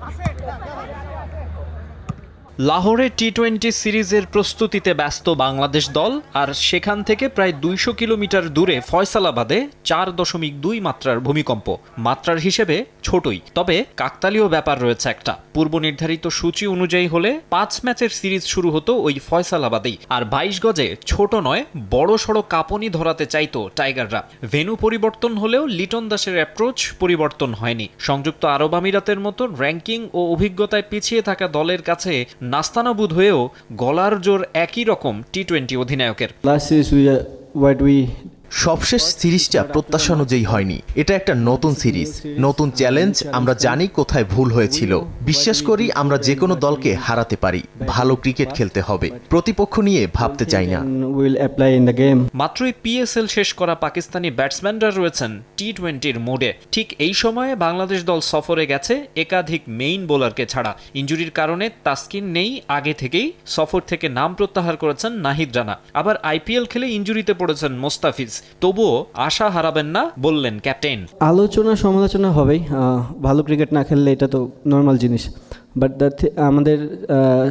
Acerta, acerta. লাহোরে T twenty সিরিজের প্রস্তুতিতে ব্যস্ত বাংলাদেশ দল, আর সেখান থেকে প্রায় দুইশো কিলোমিটার দূরে ফয়সালাবাদে চার দশমিক দুই মাত্রার ভূমিকম্প, মাত্রার হিসেবে ছোটই। তবে কাকতালীয় ব্যাপার রয়েছে একটা। পূর্ব নির্ধারিত সূচি অনুযায়ী হলে পাঁচ ম্যাচের সিরিজ শুরু হতো ওই ফয়সালাবাদেই, আর বাইশ গজে ছোট নয়, বড় সড়ো কাঁপনি ধরাতে চাইতো টাইগাররা। ভেনু পরিবর্তন হলেও লিটন দাসের অ্যাপ্রোচ পরিবর্তন হয়নি। সংযুক্ত আরব আমিরাতের মতো র্যাঙ্কিং ও অভিজ্ঞতায় পিছিয়ে থাকা দলের কাছে নাস্তানাবুদ হয়েও গলার জোর একই রকম টি টোয়েন্টি অধিনায়কের। সবশেষ সিরিজটা প্রত্যাশা অনুযায়ী হয়নি। এটা একটা নতুন সিরিজ নতুন চ্যালেঞ্জ আমরা জানি কোথায় ভুল হয়েছিল। বিশ্বাস করি আমরা যে কোনো দলকে হারাতে পারি ভালো ক্রিকেট খেলতে হবে প্রতিপক্ষ নিয়ে ভাবতে চাই না. মাত্রই পিএসএল শেষ করা পাকিস্তানি ব্যাটসম্যানরা রয়েছেন টি টোয়েন্টির মোডে। ঠিক এই সময়ে বাংলাদেশ দল সফরে গেছে একাধিক মেইন বোলারকে ছাড়া। ইঞ্জুরির কারণে তাসকিন নেই আগে থেকেই সফর থেকে নাম প্রত্যাহার করেছেন নাহিদ রানা। আবার আইপিএল খেলে ইঞ্জুরিতে পড়েছেন মোস্তাফিজ। তবুও আশা হারাবেন না, বললেন ক্যাপ্টেন। আলোচনা সমালোচনা হবেই। ভালো ক্রিকেট না খেললে এটা তো নর্মাল জিনিস। বাট আমাদের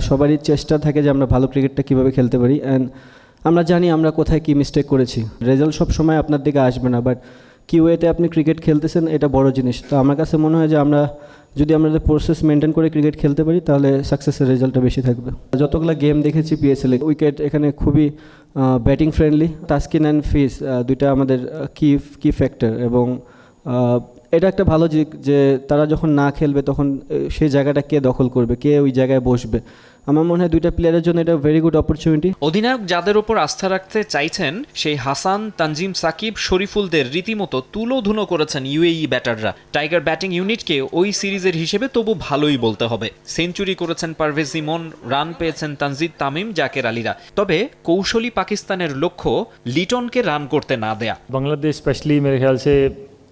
সবারই চেষ্টা থাকে যে আমরা ভালো ক্রিকেটটা কীভাবে খেলতে পারি। অ্যান্ড আমরা জানি আমরা কোথায় কী মিস্টেক করেছি। রেজাল্ট সব সময় আপনার দিকে আসবে না। বাট কী ওয়েতে আপনি ক্রিকেট খেলতেছেন, এটা বড় জিনিস। তো আমার কাছে মনে হয় যে আমরা, যদি আমাদের প্রসেস মেনটেন করে ক্রিকেট খেলতে পারি, তাহলে সাকসেসের রেজাল্টটা বেশি থাকবে। যতগুলো গেম দেখেছি পিএসএলে উইকেট এখানে খুবই batting friendly Taskin and Fizz দুইটা আমাদের কি কি ফ্যাক্টর এবং এটা একটা ভালো দিক যে তারা যখন না খেলবে তখন সেই জায়গাটা কে দখল করবে কে ওই জায়গায় বসবে? আমার মনে হয় দুইটা প্লেয়ারের জন্য এটা ভেরি গুড অপরচুনিটি অধিনায়ক যাদের ওপর আস্থা রাখতে চাইছেন সেই হাসান তানজিম সাকিব শরীফুলদের রীতিমতো তুলো ধুনো করেছেন ইউএই ব্যাটাররা টাইগার ব্যাটিং ইউনিটকে ওই সিরিজের হিসেবে তবু ভালোই বলতে হবে। সেঞ্চুরি করেছেন পারভেজ ইমন রান পেয়েছেন তানজিদ তামিম জাকের আলীরা। তবে কৌশলী পাকিস্তানের লক্ষ্য লিটনকে রান করতে না দেয়া। বাংলাদেশ স্পেশালি মেরে খেয়াল সে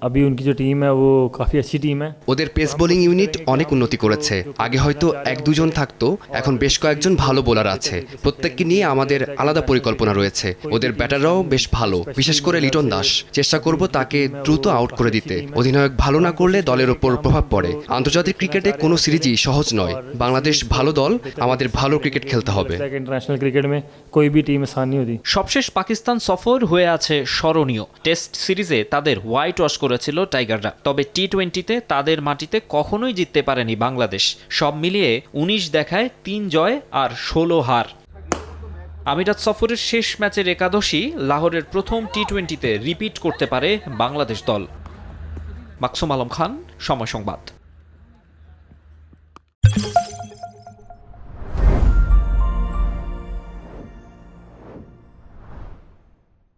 अभी उनकी जो टीम है वो काफ़ी अच्छी टीम है ওদের পেস বোলিং ইউনিট অনেক উন্নতি করেছে আগে হয়তো এক দুজন থাকতো এখন বেশ কয়েকজন ভালো বোলার আছে প্রত্যেককে নিয়ে আমাদের আলাদা পরিকল্পনা রয়েছে ওদের ব্যাটাররাও বেশ ভালো বিশেষ করে লিটন দাস চেষ্টা করব তাকে দ্রুত আউট করে দিতে অধিনায়ক ভালো না করলে দলের ওপর প্রভাব পড়ে আন্তর্জাতিক ক্রিকেটে কোনো সিরিজই সহজ নয় বাংলাদেশ ভালো দল আমাদের ভালো ক্রিকেট খেলতে হবে इंटरनेशनल क्रिकेट में कोई भी टीम आसान नहीं होती সবশেষ পাকিস্তান সফর হয়ে আছে স্মরণীয় টেস্ট সিরিজে তাদের হোয়াইট ওয়াশ করেছিল টাইগাররা। তবে টি টোয়েন্টিতে তাদের মাটিতে কখনোই জিততে পারেনি বাংলাদেশ। সব মিলিয়ে উনিশ দেখায় তিন জয় আর ষোলো হার। আমিরাত সফরের শেষ ম্যাচের একাদশী লাহোরের প্রথম টি টোয়েন্টিতে রিপিট করতে পারে বাংলাদেশ দল। মাকসুম আলম খান, সময় সংবাদ।